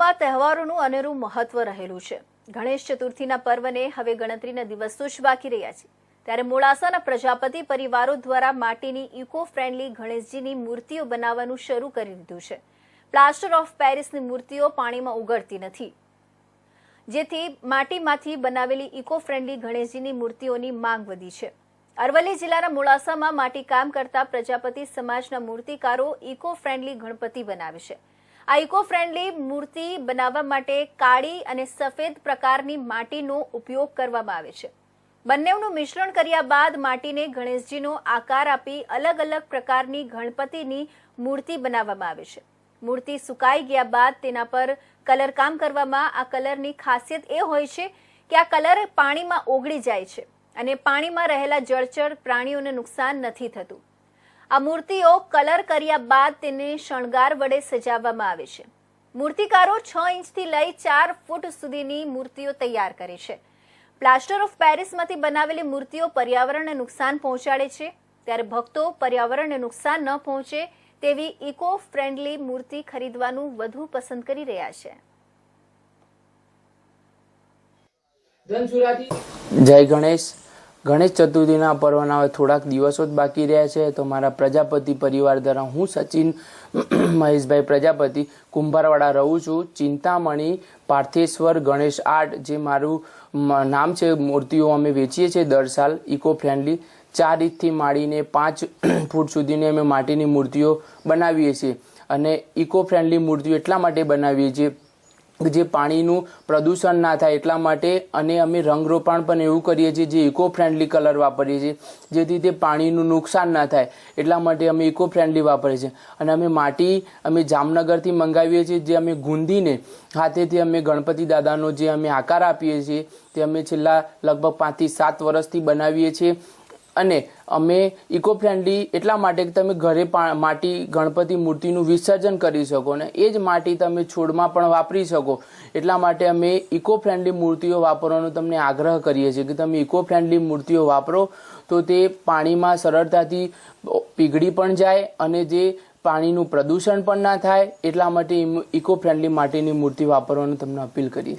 મોડાસામાં તહેવારોનું અનેરું મહત્વ રહેલું છે. ગણેશ ચતુર્થીના પર્વને હવે ગણતરીના દિવસો જ બાકી રહ્યા છે. ત્યારે મોડાસાના પ્રજાપતિ પરિવારો દ્વારા માટીની ઇકો ફ્રેન્ડલી ગણેશજીની મૂર્તિઓ બનાવવાનું શરૂ કરી દીધું છે. પ્લાસ્ટર ઓફ પેરિસની મૂર્તિઓ પાણીમાં ઉગડતી નથી. જેથી માટીમાંથી બનાવેલી ઇકો ફ્રેન્ડલી ગણેશજીની મૂર્તિઓની માંગ વધી છે. અરવલ્લી જિલ્લાના મોડાસામાં માટીકામ કરતા પ્રજાપતિ સમાજના મૂર્તિકારો ઇકો ફ્રેન્ડલી ગણપતિ બનાવે છે. આ ઇકો ફ્રેન્ડલી મૂર્તિ બનાવવા માટે કાળી અને સફેદ પ્રકારની માટીનો ઉપયોગ કરવામાં આવે છે. બંનેનું મિશ્રણ કર્યા બાદ માટીને ગણેશજીનો આકાર આપી અલગ અલગ પ્રકારની ગણપતિની મૂર્તિ બનાવવામાં આવે છે. મૂર્તિ સુકાઈ ગયા બાદ તેના પર કલર કામ કરવામાં આ કલરની ખાસિયત એ હોય છે કે આ કલર પાણીમાં ઓગળી જાય છે અને પાણીમાં રહેલા જળચર પ્રાણીઓને નુકસાન નથી થતું. આ મૂર્તિઓ કલર કર્યા બાદ તેને શણગાર વડે સજાવવામાં આવે છે. મૂર્તિકારો છ ઇંચથી લઈ ચાર ફૂટ સુધીની મૂર્તિઓ તૈયાર કરે છે. પ્લાસ્ટર ઓફ પેરિસમાંથી બનાવેલી મૂર્તિઓ પર્યાવરણને નુકસાન પહોંચાડે છે. ત્યારે ભક્તો પર્યાવરણને નુકસાન ન પહોંચે તેવી ઇકો ફ્રેન્ડલી મૂર્તિ ખરીદવાનું વધુ પસંદ કરી રહ્યા છે. જય ગણેશ. ગણેશ ચતુર્થીના પર્વના હવે થોડાક દિવસો જ બાકી રહ્યા છે. તો મારા પ્રજાપતિ પરિવાર દ્વારા હું સચિન, મહેશભાઈ પ્રજાપતિ, કુંભારવાડા રહું છું. ચિંતામણી, પાર્થેશ્વર, ગણેશ આર્ટ જે મારું નામ છે, મૂર્તિઓ અમે વેચીએ છીએ દર સાલ ઇકો ફ્રેન્ડલી ચાર ઇંચથી માંડીને પાંચ ફૂટ સુધીની અમે માટીની મૂર્તિઓ બનાવીએ છીએ. અને ઇકો ફ્રેન્ડલી મૂર્તિઓ એટલા માટે બનાવીએ છીએ જે પાણીનું પ્રદૂષણ ના થાય એટલા માટે અને અમે રંગરોપાણ પણ એવું કરીએ છીએ જે ઇકો ફ્રેન્ડલી કલર વાપરીએ છીએ, જેથી તે પાણીનું નુકસાન ના થાય એટલા માટે અમે ઇકો ફ્રેન્ડલી વાપરીએ છીએ. અને અમે માટી અમે જામનગરથી મંગાવીએ છીએ, જે અમે ગુંદીને હાથેથી અમે ગણપતિ દાદાનો જે અમે આકાર આપીએ છીએ, તે અમે છેલ્લા લગભગ પાંચથી સાત વર્ષથી બનાવીએ છીએ. અને અમે ઇકો ફ્રેન્ડલી એટલા માટે કે તમે ઘરે માટી, ગણપતિ મૂર્તિનું વિસર્જન કરી શકો ને એ જ માટી તમે છોડમાં પણ વાપરી શકો. એટલા માટે અમે ઇકો ફ્રેન્ડલી મૂર્તિઓ વાપરવાનો તમને આગ્રહ કરીએ છીએ કે તમે ઇકો ફ્રેન્ડલી મૂર્તિઓ વાપરો તો તે પાણીમાં સરળતાથી પીગળી પણ જાય અને જે પાણીનું પ્રદૂષણ પણ ના થાય એટલા માટે ઇકો ફ્રેન્ડલી માટીની મૂર્તિ વાપરવાનું તમને અપીલ કરીએ